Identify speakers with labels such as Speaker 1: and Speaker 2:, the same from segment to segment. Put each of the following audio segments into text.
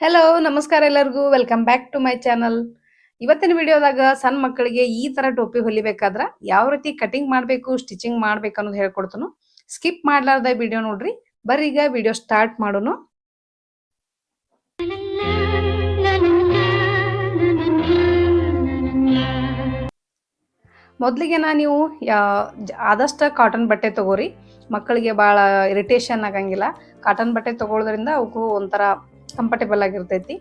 Speaker 1: Hello ನಮಸ್ಕಾರ ಎಲ್ಲರಿಗೂ. Welcome back to my channel ಇವತ್ತಿನ ವಿಡಿಯೋದಾಗ ಸಣ್ಣ ಮಕ್ಕಳಿಗೆ ಈ ತರ ಟೋಪಿ ಹೊಲಿಬೇಕಾದ್ರ ಯಾವ ರೀತಿ ಕಟಿಂಗ್ ಮಾಡಬೇಕು ಸ್ಟಿಚಿಂಗ್ ಮಾಡ್ಬೇಕು ಅನ್ನೋದು ಹೇಳ್ಕೊಡ್ತನು. ಸ್ಕಿಪ್ ಮಾಡ್ಲಾರ್ದ ವಿಡಿಯೋ ನೋಡ್ರಿ. ಬರ್ರಿ ಈಗ ವಿಡಿಯೋ ಸ್ಟಾರ್ಟ್ ಮಾಡೋನು ಮೊದಲಿಗೆ ನೀವು, ಯಾ- ಜ- ಆದಷ್ಟು ಕಾಟನ್ ಬಟ್ಟೆ ತಗೋರಿ. ಮಕ್ಕಳಿಗೆ ಭಾಳ ಇರಿಟೇಷನ್ ಆಗಂಗಿಲ್ಲ. ಕಾಟನ್ ಬಟ್ಟೆ ತಗೊಳ್ಳೋದ್ರಿಂದ ಅವಕ್ಕೂ ಒಂಥರ ಕಂಫರ್ಟೇಬಲ್ ಆಗಿರ್ತೈತಿ.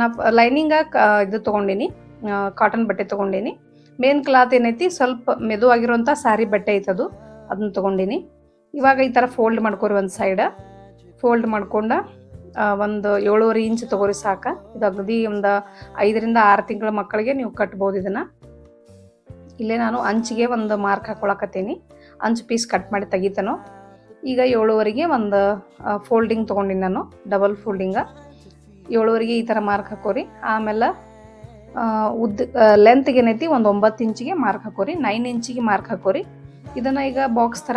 Speaker 1: ನಾ ಲೈನಿಂಗ ಇದು ತೊಗೊಂಡಿನಿ. ಕಾಟನ್ ಬಟ್ಟೆ ತೊಗೊಂಡಿನಿ. ಮೇನ್ ಕ್ಲಾತ್ ಏನೈತಿ, ಸ್ವಲ್ಪ ಮೆದುವಾಗಿರುವಂಥ ಸ್ಯಾರಿ ಬಟ್ಟೆ ಐತದು ಅದನ್ನ ತೊಗೊಂಡಿನಿ. ಇವಾಗ ಈ ಥರ ಫೋಲ್ಡ್ ಮಾಡ್ಕೊರಿ ಒಂದು ಸೈಡ್ ಫೋಲ್ಡ್ ಮಾಡ್ಕೊಂಡ ಒಂದು ಏಳುವರೆ ಇಂಚ್ ತಗೋರಿ ಸಾಕ. ಇದು ಅಗದಿ ಒಂದು ಐದರಿಂದ ಆರು ತಿಂಗಳ ಮಕ್ಕಳಿಗೆ ನೀವು ಕಟ್ಬೋದು ಇದನ್ನ. ಇಲ್ಲೇ ನಾನು ಅಂಚಿಗೆ ಒಂದು ಮಾರ್ಕ್ ಹಾಕೊಳಕತ್ತೀನಿ. ಅಂಚು ಪೀಸ್ ಕಟ್ ಮಾಡಿ ತೆಗಿತಾನೋ. ಈಗ ಏಳುವರೆಗೆ ಒಂದು ಫೋಲ್ಡಿಂಗ್ ತೊಗೊಂಡಿನಿ ನಾನು ಡಬಲ್ ಫೋಲ್ಡಿಂಗ ಏಳುವರೆಗೆ ಈ ಥರ ಮಾರ್ಕ್ ಹಾಕೋರಿ. ಆಮೇಲೆ ಉದ್ದ ಲೆಂತ್ಗೆ ಏನೈತಿ? ಒಂದು ಒಂಬತ್ತು ಇಂಚಿಗೆ ಮಾರ್ಕ್ ಹಾಕೋರಿ. ನೈನ್ ಇಂಚಿಗೆ ಮಾರ್ಕ್ ಹಾಕೋರಿ. ಇದನ್ನು ಈಗ ಬಾಕ್ಸ್ ಥರ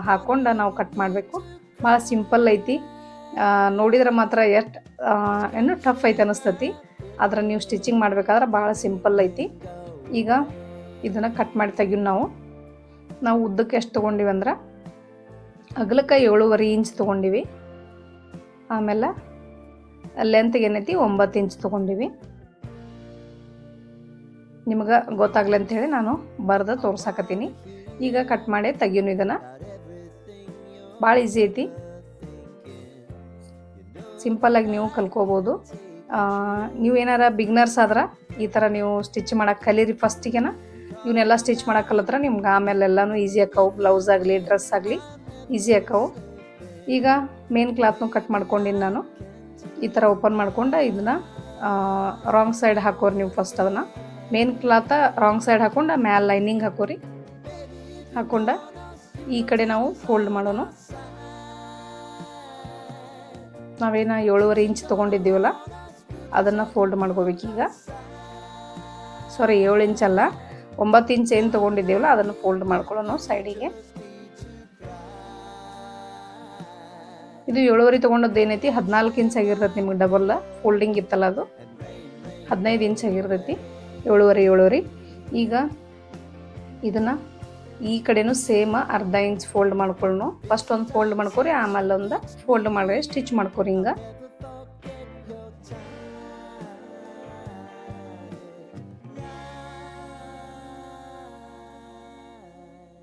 Speaker 1: ಹಾಕ್ಕೊಂಡು ನಾವು ಕಟ್ ಮಾಡಬೇಕು. ಭಾಳ ಸಿಂಪಲ್ ಐತಿ. ನೋಡಿದ್ರೆ ಮಾತ್ರ ಎಷ್ಟು ಏನು ಟಫ್ ಐತೆ ಅನಿಸ್ತತಿ. ಆದ್ರೆ ನೀವು ಸ್ಟಿಚಿಂಗ್ ಮಾಡಬೇಕಾದ್ರೆ ಭಾಳ ಸಿಂಪಲ್ ಐತಿ. ಈಗ ಇದನ್ನು ಕಟ್ ಮಾಡಿ ತೆಗಿವು ನಾವು. ನಾವು ಉದ್ದಕ್ಕೆ ಎಷ್ಟು ತೊಗೊಂಡಿವಿ ಅಂದ್ರೆ, ಅಗಲಕ್ಕೆ ಏಳುವರೆ ಇಂಚ್ ತೊಗೊಂಡಿವಿ. ಆಮೇಲೆ ಲೆಂತ್ಗೆ ಏನೈತಿ? ಒಂಬತ್ತು ಇಂಚ್ ತೊಗೊಂಡಿವಿ. ನಿಮ್ಗೆ ಗೊತ್ತಾಗ್ಲಿ ಅಂತ ಹೇಳಿ ನಾನು ಬರ್ದು ತೋರ್ಸಾಕತ್ತೀನಿ. ಈಗ ಕಟ್ ಮಾಡಿ ತೆಗಿಯೋನು ಇದನ್ನು. ಭಾಳ ಈಸಿ ಐತಿ. ಸಿಂಪಲ್ಲಾಗಿ ನೀವು ಕಲ್ಕೋಬೋದು. ಆ, ನೀವು ಏನಾರ ಬಿಗ್ನರ್ಸ್ ಆದ್ರೆ ಈ ಥರ ನೀವು ಸ್ಟಿಚ್ ಮಾಡಕ್ಕೆ ಕಲೀರಿ ಫಸ್ಟಿಗೆನ ಇವನ್ನೆಲ್ಲ ಸ್ಟಿಚ್ ಮಾಡಕ್ಕೆ ಕಲತ್ರ ನಿಮ್ಗೆ ಆಮೇಲೆ ಎಲ್ಲನೂ ಈಸಿ ಆಕ್ಕವು. ಬ್ಲೌಸ್ ಆಗಲಿ ಡ್ರೆಸ್ ಆಗಲಿ ಈಸಿ ಆಕ್ಕವು. ಈಗ ಮೇನ್ ಕ್ಲಾತ್ನು ಕಟ್ ಮಾಡ್ಕೊಂಡಿನಿ ನಾನು. ಈ ಥರ ಓಪನ್ ಮಾಡ್ಕೊಂಡು ಇದನ್ನ ರಾಂಗ್ ಸೈಡ್ ಹಾಕೋರಿ ನೀವು ಫಸ್ಟ್ ಅದನ್ನು. ಮೇನ್ ಕ್ಲಾತ ರಾಂಗ್ ಸೈಡ್ ಹಾಕೊಂಡು, ಮ್ಯಾಲ ಲೈನಿಂಗ್ ಹಾಕೋರಿ. ಹಾಕೊಂಡು ಈ ಕಡೆ ನಾವು ಫೋಲ್ಡ್ ಮಾಡೋಣ ನಾವೇನು ಏಳುವರೆ ಇಂಚ್ ತೊಗೊಂಡಿದ್ದೀವಲ್ಲ, ಅದನ್ನು ಫೋಲ್ಡ್ ಮಾಡ್ಕೋಬೇಕೀಗ. ಸಾರಿ ಏಳು ಇಂಚಲ್ಲ ಒಂಬತ್ತು ಇಂಚ್ ಏನು ತೊಗೊಂಡಿದ್ದೀವಲ್ಲ, ಅದನ್ನು ಫೋಲ್ಡ್ ಮಾಡ್ಕೊಳ್ಳೋಣ ಸೈಡಿಗೆ ಇದು ಏಳುವರೆ ತೊಗೊಂಡದ್ದು ಏನೈತಿ? ಹದಿನಾಲ್ಕು ಇಂಚ್ ಆಗಿರ್ತೈತಿ ನಿಮ್ಗೆ ಡಬಲ್ ಫೋಲ್ಡಿಂಗ್ ಇತ್ತಲ್ಲ ಅದು. ಹದಿನೈದು ಇಂಚ್ ಆಗಿರ್ತೈತಿ. ಏಳುವರೆ, ಏಳುವರಿ. ಈಗ ಇದನ್ನು ಈ ಕಡೆನೂ ಸೇಮ್ ಅರ್ಧ ಇಂಚ್ ಫೋಲ್ಡ್ ಮಾಡ್ಕೊಳ್ಳೋಣ ಫಸ್ಟ್ ಒಂದು ಫೋಲ್ಡ್ ಮಾಡ್ಕೊರಿ, ಆಮೇಲೆ ಒಂದು ಫೋಲ್ಡ್ ಮಾಡಿ ಸ್ಟಿಚ್ ಮಾಡ್ಕೋರಿ ಹಿಂಗೆ.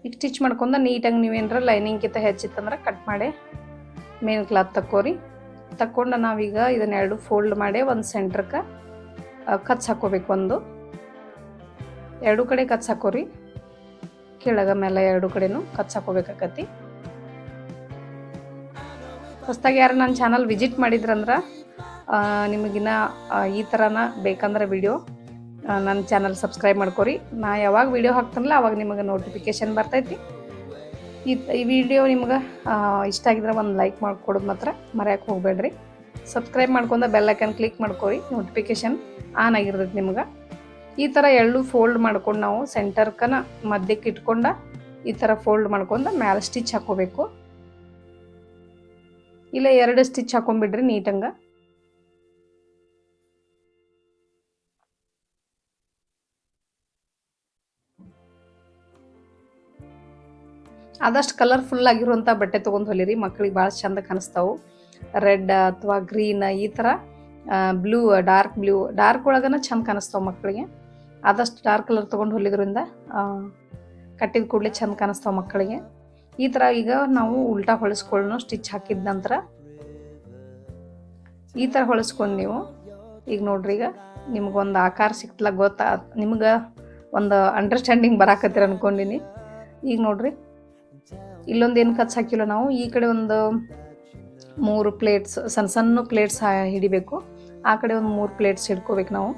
Speaker 1: ಈಗ ಸ್ಟಿಚ್ ಮಾಡ್ಕೊಂಡು ನೀಟಾಗಿ ನೀವೇನಾರ ಲೈನಿಂಗ್ಕಿಂತ ಹೆಚ್ಚಿತ್ತಂದ್ರೆ ಕಟ್ ಮಾಡಿ. ಮೇನ್ ಕ್ಲಾತ್ ತಕ್ಕೋರಿ. ತಕ್ಕೊಂಡು ನಾವೀಗ ಇದನ್ನೆರಡು ಫೋಲ್ಡ್ ಮಾಡಿ ಒಂದು ಸೆಂಟ್ರಕ್ಕೆ ಕಚ್ ಹಾಕೋಬೇಕು ಒಂದು. ಎರಡು ಕಡೆ ಕಚ್ ಹಾಕೋರಿ. ಕೆಳಗ ಮೇಲೆ ಎರಡು ಕಡೆನೂ ಕಚ್ ಹಾಕೋಬೇಕಾಕತಿ ಹೊಸ್ದಾಗಿ ಯಾರು ನನ್ನ ಚಾನಲ್ ವಿಸಿಟ್ ಮಾಡಿದ್ರಂದ್ರೆ ನಿಮಗಿನ್ನ ಈ ಥರನ ಬೇಕಂದ್ರೆ ವಿಡಿಯೋ ನನ್ನ ಚಾನಲ್ ಸಬ್ಸ್ಕ್ರೈಬ್ ಮಾಡ್ಕೊರಿ. ನಾ ಯಾವಾಗ ವಿಡಿಯೋ ಹಾಕ್ತಾನಲ್ಲ, ಅವಾಗ ನಿಮಗೆ ನೋಟಿಫಿಕೇಶನ್ ಬರ್ತೈತಿ. ಈ ವಿಡಿಯೋ ನಿಮ್ಗೆ ಇಷ್ಟ ಆಗಿದ್ರೆ ಒಂದು ಲೈಕ್ ಮಾಡ್ಕೊಡೋದು ಮಾತ್ರ ಮರೆಯೋಕೆ ಹೋಗಬೇಡ್ರಿ. ಸಬ್ಸ್ಕ್ರೈಬ್ ಮಾಡ್ಕೊಂಡ ಬೆಲ್ಲೈಕನ್ ಕ್ಲಿಕ್ ಮಾಡ್ಕೊರಿ ನೋಟಿಫಿಕೇಶನ್ ಆನ್ ಆಗಿರ್ತೈತಿ ನಿಮ್ಗೆ. ಈ ಥರ ಎಳ್ಳು ಫೋಲ್ಡ್ ಮಾಡ್ಕೊಂಡು ನಾವು ಸೆಂಟರ್ಕನ ಮಧ್ಯಕ್ಕೆ ಇಟ್ಕೊಂಡ ಈ ಥರ ಫೋಲ್ಡ್ ಮಾಡ್ಕೊಂಡು ಮ್ಯಾಲೆ ಸ್ಟಿಚ್ ಹಾಕೋಬೇಕು. ಇಲ್ಲ ಎರಡು ಸ್ಟಿಚ್ ಹಾಕೊಂಬಿಡ್ರಿ ನೀಟಂಗ ಆದಷ್ಟು ಕಲರ್ಫುಲ್ ಆಗಿರುವಂಥ ಬಟ್ಟೆ ತೊಗೊಂಡು ಹೊಲಿರಿ. ಮಕ್ಕಳಿಗೆ ಭಾಳ ಚಂದ ಕಾಣಿಸ್ತಾವೆ. ರೆಡ್ ಅಥವಾ ಗ್ರೀನ್ ಈ ಥರ ಬ್ಲೂ ಡಾರ್ಕ್ ಬ್ಲೂ ಡಾರ್ಕ್ ಒಳಗನ ಚಂದ ಕಾಣಿಸ್ತಾವೆ ಮಕ್ಕಳಿಗೆ ಆದಷ್ಟು ಡಾರ್ಕ್ ಕಲರ್ ತೊಗೊಂಡು ಹೊಲಿದ್ರಿಂದ ಕಟ್ಟಿದ ಕೂಡಲೇ ಚಂದ ಕಾಣಿಸ್ತಾವೆ ಮಕ್ಕಳಿಗೆ ಈ ಥರ ಈಗ ನಾವು ಉಲ್ಟಾ ಹೊಲಿಸ್ಕೊಳ್ಳೋಣ ಸ್ಟಿಚ್ ಹಾಕಿದ ನಂತರ ಈ ಥರ ಹೊಲಿಸ್ಕೊಂಡು ನೀವು, ಈಗ ನೋಡ್ರಿ ಈಗ ನಿಮ್ಗೊಂದು ಆಕಾರ ಸಿಕ್ತಲ್ಲ ಗೊತ್ತಾ, ನಿಮ್ಗೆ ಒಂದು ಅಂಡರ್ಸ್ಟ್ಯಾಂಡಿಂಗ್ ಬರಾಕತ್ತೀರ ಅನ್ಕೊಂಡಿನಿ. ಈಗ ನೋಡ್ರಿ ಇಲ್ಲೊಂದು ಏನು ಖರ್ಚು ಹಾಕಿಲ್ಲ ನಾವು. ಈ ಕಡೆ ಒಂದು ಮೂರು ಪ್ಲೇಟ್ಸ್ ಸಣ್ಣ ಸಣ್ಣ ಪ್ಲೇಟ್ಸ್ ಹಿಡಿಬೇಕು. ಆ ಕಡೆ ಒಂದು ಮೂರು ಪ್ಲೇಟ್ಸ್ ಹಿಡ್ಕೋಬೇಕು ನಾವು.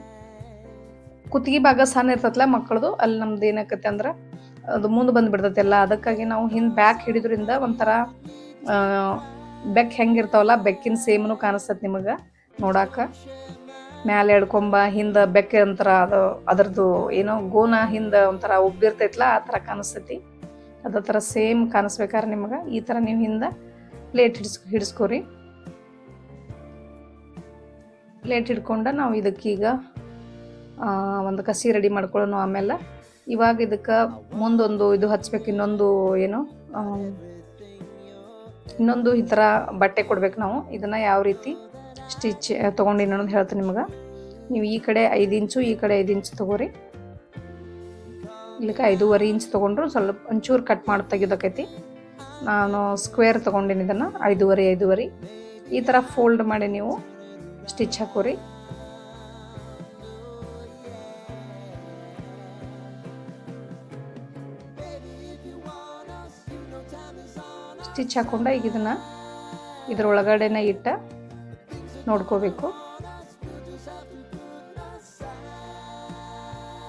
Speaker 1: ಕುತ್ತಿಗೆ ಭಾಗ ಸಣ್ಣ ಇರ್ತೈತಲ್ಲ ಮಕ್ಕಳದು, ಅಲ್ಲಿ ನಮ್ದು ಏನಾಕತ್ತೆ ಅಂದ್ರೆ ಅದು ಮುಂದೆ ಬಂದುಬಿಡ್ತೈತೆ ಎಲ್ಲ. ಅದಕ್ಕಾಗಿ ನಾವು ಹಿಂದೆ ಬ್ಯಾಕ್ ಹಿಡಿದ್ರಿಂದ ಒಂಥರ ಬೆಕ್ ಹೆಂಗಿರ್ತಾವಲ್ಲ ಬೆಕ್ಕಿನ ಸೇಮ್ನು ಕಾಣಿಸ್ತೈತೆ ನಿಮಗೆ ನೋಡಾಕ. ಮ್ಯಾಲೆ ಎಡ್ಕೊಂಬ ಹಿಂದೆ ಬೆಕ್ಕ ಒಂಥರ ಅದು, ಅದ್ರದ್ದು ಏನೋ ಗೋನ ಹಿಂದೆ ಒಂಥರ ಉಬ್ಬಿರ್ತೈತಲ್ಲ ಆ ಥರ ಕಾಣಿಸ್ತೈತಿ. ಅದೇ ಥರ ಸೇಮ್ ಕಾಣಿಸ್ಬೇಕಾದ್ರೆ ನಿಮಗೆ. ಈ ಥರ ನೀವು ಹಿಂದೆ ಪ್ಲೇಟ್ ಹಿಡಿಸ್ ಹಿಡಿಸ್ಕೊರಿ. ಪ್ಲೇಟ್ ಹಿಡ್ಕೊಂಡು ನಾವು ಇದಕ್ಕೀಗ ಒಂದು ಕಸಿ ರೆಡಿ ಮಾಡ್ಕೊಳ್ಳೋಣ ಆಮೇಲೆ. ಇವಾಗ ಇದಕ್ಕೆ ಮುಂದೊಂದು ಇದು ಹಚ್ಬೇಕು, ಇನ್ನೊಂದು ಏನು ಇನ್ನೊಂದು ಈ ಥರ ಬಟ್ಟೆ ಕೊಡ್ಬೇಕು ನಾವು. ಇದನ್ನು ಯಾವ ರೀತಿ ಸ್ಟಿಚ್ ತೊಗೊಂಡಿನ ಅನ್ನೋದು ಹೇಳ್ತೀನಿ ನಿಮಗೆ. ನೀವು ಈ ಕಡೆ ಐದು ಇಂಚು, ಈ ಕಡೆ ಐದು ಇಂಚು ತೊಗೋರಿ. ಇಲ್ಲಿಗೆ ಐದೂವರೆ ಇಂಚ್ ತೊಗೊಂಡ್ರು ಸ್ವಲ್ಪ ಒಂಚೂರು ಕಟ್ ಮಾಡಿ ತೆಗಿಯೋದಕ್ಕೈತಿ ನಾನು ಸ್ಕ್ವೇರ್ ತೊಗೊಂಡಿನಿ ಇದನ್ನು, ಐದೂವರೆ ಐದೂವರೆ. ಈ ಥರ ಫೋಲ್ಡ್ ಮಾಡಿ ನೀವು ಸ್ಟಿಚ್ ಹಾಕೋರಿ. ಸ್ಟಿಚ್ ಹಾಕೊಂಡ ಈಗ ಇದನ್ನು ಇದ್ರೊಳಗಡೆನೆ ಇಟ್ಟ ನೋಡ್ಕೋಬೇಕು.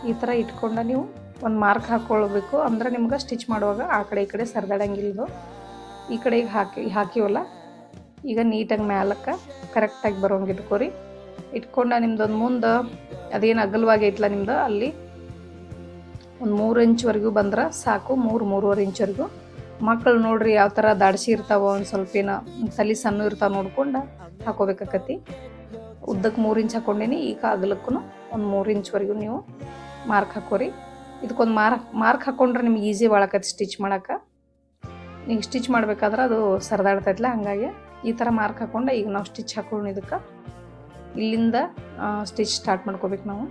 Speaker 1: ಈ ಥರ ಇಟ್ಕೊಂಡ ನೀವು ಒಂದು ಮಾರ್ಕ್ ಹಾಕ್ಕೊಳ್ಬೇಕು. ಅಂದ್ರೆ ನಿಮ್ಗೆ ಸ್ಟಿಚ್ ಮಾಡುವಾಗ ಆ ಕಡೆ ಈ ಕಡೆ ಸರಿದಾಡಂಗಿಲ್ದು ಈ ಕಡೆ ಈಗ ಹಾಕಿ, ಹಾಕಿವಲ್ಲ? ಈಗ ನೀಟಾಗಿ ಮ್ಯಾಲಕ್ಕೆ ಕರೆಕ್ಟಾಗಿ ಬರೋಂಗೆ ಇಟ್ಕೋರಿ. ಇಟ್ಕೊಂಡ ನಿಮ್ದೊಂದು ಮುಂದೆ ಅದೇನು ಅಗಲವಾಗಿ ಐತ್ಲ ನಿಮ್ದು, ಅಲ್ಲಿ ಒಂದು ಮೂರು ಇಂಚ್ವರೆಗೂ ಬಂದ್ರೆ ಸಾಕು, ಮೂರು, ಮೂರುವರೆ ಇಂಚ್ವರೆಗೂ ಮಕ್ಕಳು ನೋಡ್ರಿ ಯಾವ ಥರ ದಾಡಿಸಿ ಇರ್ತಾವೋ, ಒಂದು ಸ್ವಲ್ಪ ಏನ ತಲೆ ಸಣ್ಣ ಇರ್ತಾವೆ ನೋಡ್ಕೊಂಡು ಹಾಕೋಬೇಕಾಕತಿ. ಉದ್ದಕ್ಕೆ ಮೂರು ಇಂಚ್ ಹಾಕೊಂಡೇನಿ, ಈಗ ಅಗಲಕ್ಕೂ ಒಂದು ಮೂರು ಇಂಚ್ವರೆಗೂ ನೀವು ಮಾರ್ಕ್ ಹಾಕೋರಿ. ಇದಕ್ಕೊಂದು ಮಾರ್ಕ್ ಮಾರ್ಕ್ ಹಾಕೊಂಡ್ರೆ ನಿಮ್ಗೆ ಈಸಿ ಒಳಕತ್ತೆ ಸ್ಟಿಚ್ ಮಾಡಕ್ಕೆ. ಈಗ ಸ್ಟಿಚ್ ಮಾಡ್ಬೇಕಾದ್ರೆ ಅದು ಸರಿದಾಡ್ತೈತಿಲ್ಲ ಹಂಗಾಗಿ ಈ ಥರ ಮಾರ್ಕ್ ಹಾಕೊಂಡು ಈಗ ನಾವು ಸ್ಟಿಚ್ ಹಾಕೊಂಡು ಇದಕ್ಕೆ. ಇಲ್ಲಿಂದ ಸ್ಟಿಚ್ ಸ್ಟಾರ್ಟ್ ಮಾಡ್ಕೋಬೇಕು ನಾವು.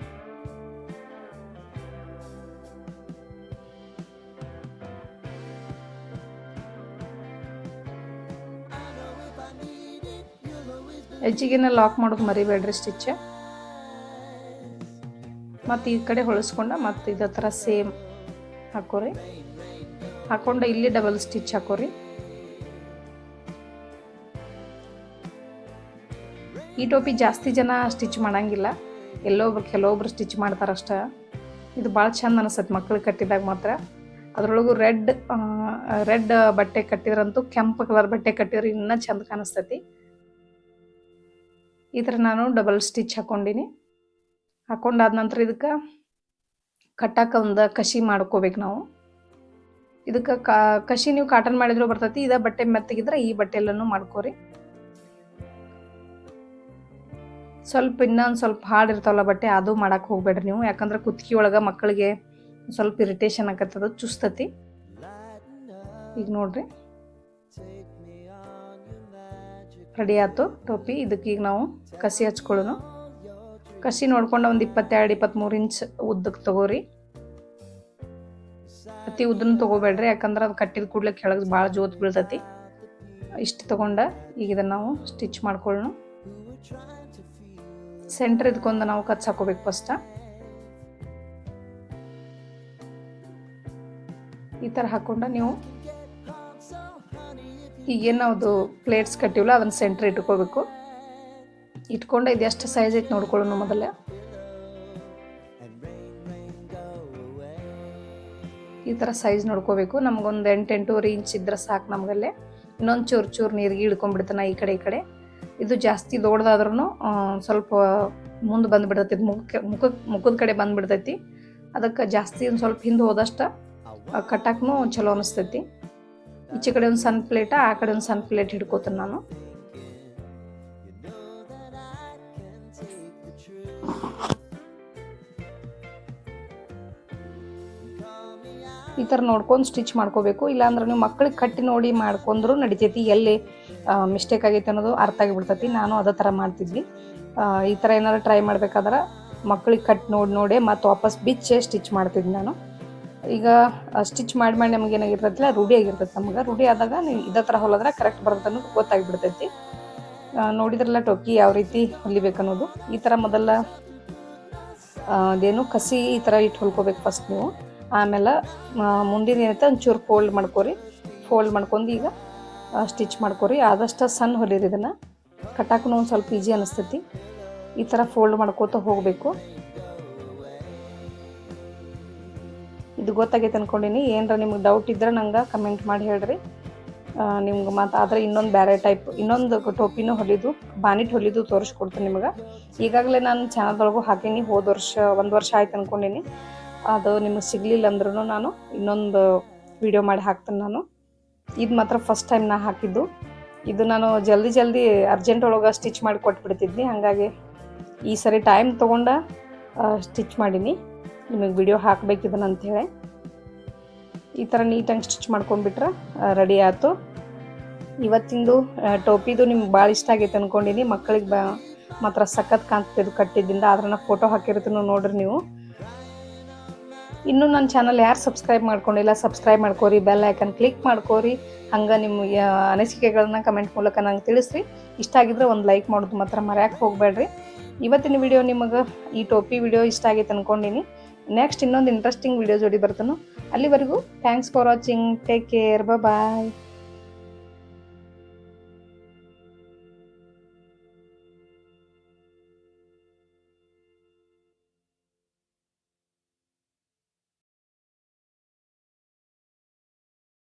Speaker 1: ಹೆಜ್ಜಿಗೆನ ಲಾಕ್ ಮಾಡೋದು ಮರಿಬೇಡ್ರಿ ಸ್ಟಿಚ್ ಮತ್ತು ಈ ಕಡೆ ಹೊಳಿಸ್ಕೊಂಡ ಮತ್ತು ಇದೇ ಥರ ಸೇಮ್ ಹಾಕೋರಿ. ಹಾಕೊಂಡು ಇಲ್ಲಿ ಡಬಲ್ ಸ್ಟಿಚ್ ಹಾಕೋರಿ. ಈ ಟೋಪಿ ಜಾಸ್ತಿ ಜನ ಸ್ಟಿಚ್ ಮಾಡಂಗಿಲ್ಲ. ಎಲ್ಲೊಬ್ರು ಕೆಲವೊಬ್ರು ಸ್ಟಿಚ್ ಮಾಡ್ತಾರಷ್ಟ ಇದು ಭಾಳ ಚಂದ ಅನಿಸುತ್ತೆ ಮಕ್ಳಿಗೆ ಕಟ್ಟಿದಾಗ ಮಾತ್ರ. ಅದರೊಳಗು ರೆಡ್ ರೆಡ್ ಬಟ್ಟೆ ಕಟ್ಟಿದ್ರಂತೂ ಕೆಂಪು ಕಲರ್ ಬಟ್ಟೆ ಕಟ್ಟಿದ್ರೆ ಇನ್ನೂ ಚಂದ ಕಾಣಿಸ್ತೈತಿ. ಈ ಥರ ನಾನು ಡಬಲ್ ಸ್ಟಿಚ್ ಹಾಕ್ಕೊಂಡಿನಿ ಹಾಕೊಂಡಾದ ನಂತರ ಇದಕ್ಕೆ ಕಟ್ಟಾಕಂದ ಒಂದು ಕಸಿ ಮಾಡ್ಕೋಬೇಕು ನಾವು. ಇದಕ್ಕೆ ಕಸಿ ನೀವು ಕಾಟನ್ ಮಾಡಿದ್ರು ಬರ್ತೈತಿ, ಇದ ಬಟ್ಟೆ ಮೆತ್ತಗಿದ್ರೆ ಈ ಬಟ್ಟೆ ಎಲ್ಲನೂ ಮಾಡ್ಕೋರಿ. ಸ್ವಲ್ಪ ಇನ್ನೊಂದು ಸ್ವಲ್ಪ ಹಾರ್ಡ್ ಇರ್ತಾವಲ್ಲ ಬಟ್ಟೆ, ಅದು ಮಾಡಕ್ಕೆ ಹೋಗ್ಬೇಡ್ರಿ ನೀವು. ಯಾಕಂದ್ರೆ ಕುತ್ತಿಗೆ ಒಳಗೆ ಮಕ್ಕಳಿಗೆ ಸ್ವಲ್ಪ ಇರಿಟೇಷನ್ ಆಗತ್ತದ ಚುಸ್ತತಿ. ಈಗ ನೋಡ್ರಿ. ರೆಡಿ ಆಯ್ತು ಟೋಪಿ ಇದಕ್ಕೀಗ ನಾವು ಕಸಿ ಹಚ್ಕೊಳ್ಳೋಣ. ಕಸಿ ನೋಡ್ಕೊಂಡು ಒಂದು ಇಪ್ಪತ್ತೆರಡು ಇಪ್ಪತ್ತ್ಮೂರು ಇಂಚ್ ಉದ್ದಕ್ಕೆ ತಗೋರಿ. ಅತಿ ಉದ್ದನ ತೊಗೋಬೇಡ್ರಿ, ಯಾಕಂದ್ರೆ ಅದು ಕಟ್ಟಿದ ಕೂಡಲೇ ಕೆಳಗೆ ಭಾಳ ಜೋತ್ ಬೀಳ್ತೈತಿ. ಇಷ್ಟು ತಗೊಂಡ ಈಗ ಇದನ್ನು ನಾವು ಸ್ಟಿಚ್ ಮಾಡ್ಕೊಳ್ಳೋಣ ಸೆಂಟ್ರ್ ಇದಕ್ಕೊಂದು ನಾವು ಕಚ್ ಹಾಕೋಬೇಕು ಫಸ್ಟ ಈ ಥರ ಹಾಕೊಂಡ ನೀವು ಈಗೇನು ಅದು ಪ್ಲೇಟ್ಸ್ ಕಟ್ಟಿವಲ್ಲ ಅದನ್ನು ಸೆಂಟ್ರ್ ಇಟ್ಕೋಬೇಕು. ಇಟ್ಕೊಂಡು ಇದು ಎಷ್ಟು ಸೈಜ್ ಐತೆ ನೋಡ್ಕೊಳ್ಳೋಣ ಮೊದಲೇ. ಈ ಥರ ಸೈಜ್ ನೋಡ್ಕೋಬೇಕು. ನಮಗೊಂದು ಎಂಟು ಎಂಟೂವರೆ ಇಂಚ್ ಇದ್ರೆ ಸಾಕು ನಮಗಲ್ಲೇ. ಇನ್ನೊಂದು ಚೂರು ಚೂರು ನೀರಿಗೆ ಇಳ್ಕೊಂಡ್ಬಿಡ್ತಾನೆ ಈ ಕಡೆ ಈ ಕಡೆ. ಇದು ಜಾಸ್ತಿ ದೊಡ್ಡದಾದ್ರೂ ಸ್ವಲ್ಪ ಮುಂದೆ ಬಂದುಬಿಡ್ತೈತಿ. ಮುಖಕ್ಕೆ ಮುಖಕ್ಕೆ ಮುಖದ ಕಡೆ ಬಂದುಬಿಡ್ತೈತಿ. ಅದಕ್ಕೆ ಜಾಸ್ತಿ ಒಂದು ಸ್ವಲ್ಪ ಹಿಂದೆ ಹೋದಷ್ಟು ಕಟ್ಟಕ್ಕೂ ಚಲೋ ಅನಿಸ್ತೈತಿ. ಈಚೆ ಕಡೆ ಒಂದು ಸಣ್ಣ ಪ್ಲೇಟ ಆ ಕಡೆ ಒಂದು ಸಣ್ಣ ಪ್ಲೇಟ್ ಹಿಡ್ಕೋತೀನಿ ನಾನು. ಈ ಥರ ನೋಡ್ಕೊಂಡು ಸ್ಟಿಚ್ ಮಾಡ್ಕೋಬೇಕು. ಇಲ್ಲಾಂದ್ರೆ ನೀವು ಮಕ್ಳಿಗೆ ಕಟ್ಟಿ ನೋಡಿ ಮಾಡ್ಕೊಂಡ್ರು ನಡಿತೈತಿ. ಎಲ್ಲಿ ಮಿಸ್ಟೇಕ್ ಆಗೈತೆ ಅನ್ನೋದು ಅರ್ಥ ಆಗಿಬಿಡ್ತೈತಿ. ನಾನು ಅದೇ ಥರ ಮಾಡ್ತಿದ್ವಿ. ಈ ಥರ ಏನಾದ್ರು ಟ್ರೈ ಮಾಡ್ಬೇಕಾದ್ರೆ ಮಕ್ಳಿಗೆ ಕಟ್ ನೋಡಿ ನೋಡಿ ಮತ್ತು ವಾಪಸ್ ಬಿಚ್ಚೆ ಸ್ಟಿಚ್ ಮಾಡ್ತಿದ್ದೆ ನಾನು. ಈಗ ಸ್ಟಿಚ್ ಮಾಡಿ ಮಾಡಿ ನಮ್ಗೆ ಏನಾಗಿರ್ತೈತಿಲ್ಲ ರೂಢಿ ಆಗಿರ್ತೈತಿ ನಮ್ಗೆ. ರೂಢಿ ಆದಾಗ ನೀವು ಇದೇ ಥರ ಹೊಲಿದ್ರೆ ಕರೆಕ್ಟ್ ಬರುತ್ತೆ ಅನ್ನೋದು ಗೊತ್ತಾಗ್ಬಿಡ್ತೈತಿ. ನೋಡಿದ್ರಲ್ಲ ಟೊಕ್ಕಿ ಯಾವ ರೀತಿ ಹೊಲಿಬೇಕು ಅನ್ನೋದು. ಈ ಥರ ಮೊದಲ ಅದೇನು ಕಸಿ ಈ ಥರ ಇಟ್ಟು ಹೊಲ್ಕೋಬೇಕು ಫಸ್ಟ್ ನೀವು. ಆಮೇಲೆ ಮುಂದಿನ ಏನೈತೆ, ಒಂಚೂರು ಫೋಲ್ಡ್ ಮಾಡ್ಕೊರಿ. ಫೋಲ್ಡ್ ಮಾಡ್ಕೊಂಡು ಈಗ ಸ್ಟಿಚ್ ಮಾಡ್ಕೊರಿ. ಆದಷ್ಟು ಸಣ್ಣ ಹೊಲಿರಿ ಇದನ್ನು. ಕಟ್ಟಾಕೂ ಒಂದು ಸ್ವಲ್ಪ ಈಜಿ ಅನಿಸ್ತೈತಿ. ಈ ಥರ ಫೋಲ್ಡ್ ಮಾಡ್ಕೋತ ಹೋಗಬೇಕು. ಇದು ಗೊತ್ತಾಗೈತೆ ಅನ್ಕೊಂಡಿನಿ. ಏನರ ನಿಮ್ಗೆ ಡೌಟ್ ಇದ್ರೆ ನಂಗೆ ಕಮೆಂಟ್ ಮಾಡಿ ಹೇಳ್ರಿ. ನಿಮ್ಗೆ ಮತ್ತು ಆದರೆ ಇನ್ನೊಂದು ಬೇರೆ ಟೈಪ್ ಇನ್ನೊಂದು ಟೋಪಿನೂ ಹೊಲಿದು, ಬಾನಿಟ್ ಹೊಲಿದು ತೋರಿಸ್ಕೊಡ್ತೀನಿ ನಿಮಗೆ. ಈಗಾಗಲೇ ನಾನು ಚಾನಲ್ದೊಳಗೂ ಹಾಕೀನಿ ಹೋದ ವರ್ಷ, ಒಂದು ವರ್ಷ ಆಯ್ತು ಅನ್ಕೊಂಡಿನಿ. ಅದು ನಿಮಗೆ ಸಿಗಲಿಲ್ಲ ಅಂದ್ರೂ ನಾನು ಇನ್ನೊಂದು ವಿಡಿಯೋ ಮಾಡಿ ಹಾಕ್ತೀನಿ ನಾನು. ಇದು ಮಾತ್ರ ಫಸ್ಟ್ ಟೈಮ್ ನಾ ಹಾಕಿದ್ದು. ಇದು ನಾನು ಜಲ್ದಿ ಜಲ್ದಿ ಅರ್ಜೆಂಟ್ ಒಳಗೆ ಸ್ಟಿಚ್ ಮಾಡಿ ಕೊಟ್ಬಿಡ್ತಿದ್ನಿ. ಹಾಗಾಗಿ ಈ ಸರಿ ಟೈಮ್ ತೊಗೊಂಡ ಸ್ಟಿಚ್ ಮಾಡೀನಿ. ನಿಮಗೆ ವಿಡಿಯೋ ಹಾಕ್ಬೇಕಿದನ ಅಂಥೇಳಿ ಈ ಥರ ನೀಟಾಗಿ ಸ್ಟಿಚ್ ಮಾಡ್ಕೊಂಡ್ಬಿಟ್ರೆ ರೆಡಿ ಆಯಿತು. ಇವತ್ತಿಂದು ಟೋಪಿದು ನಿಮ್ಗೆ ಭಾಳ ಇಷ್ಟ ಆಗೈತೆ ಅಂದ್ಕೊಂಡಿನಿ ಮಕ್ಕಳಿಗೆ ಬ, ಮಾತ್ರ ಸಖತ್ ಕಾಣ್ತಿದ್ದು ಕಟ್ಟಿದ್ದಿಂದ. ಅದ್ರನ್ನ ಫೋಟೋ ಹಾಕಿರ್ತೀನಿ ನೋಡ್ರಿ ನೀವು. ಇನ್ನೂ ನನ್ನ ಚಾನಲ್ ಯಾರು ಸಬ್ಸ್ಕ್ರೈಬ್ ಮಾಡ್ಕೊಂಡಿಲ್ಲ, ಸಬ್ಸ್ಕ್ರೈಬ್ ಮಾಡ್ಕೋರಿ, ಬೆಲ್ ಐಕನ್ ಕ್ಲಿಕ್ ಮಾಡ್ಕೋರಿ. ಹಂಗೆ ನಿಮ್ಮ ಅನಿಸಿಕೆಗಳನ್ನ ಕಮೆಂಟ್ ಮೂಲಕ ನಂಗೆ ತಿಳಿಸ್ರಿ. ಇಷ್ಟ ಆಗಿದ್ರೆ ಒಂದು ಲೈಕ್ ಮಾಡೋದು ಮಾತ್ರ ಮರ್ಯಾಕೆ ಹೋಗಬೇಡ್ರಿ. ಇವತ್ತಿನ ವಿಡಿಯೋ ನಿಮಗೆ ಈ ಟೋಪಿ ವಿಡಿಯೋ ಇಷ್ಟ ಆಗೈತೆ ಅನ್ಕೊಂಡಿನಿ. ನೆಕ್ಸ್ಟ್ ಇನ್ನೊಂದು ಇಂಟ್ರೆಸ್ಟಿಂಗ್ ವಿಡಿಯೋ ಜೋಡಿ ಬರ್ತಾನು. ಅಲ್ಲಿವರೆಗೂ thanks for watching take care bye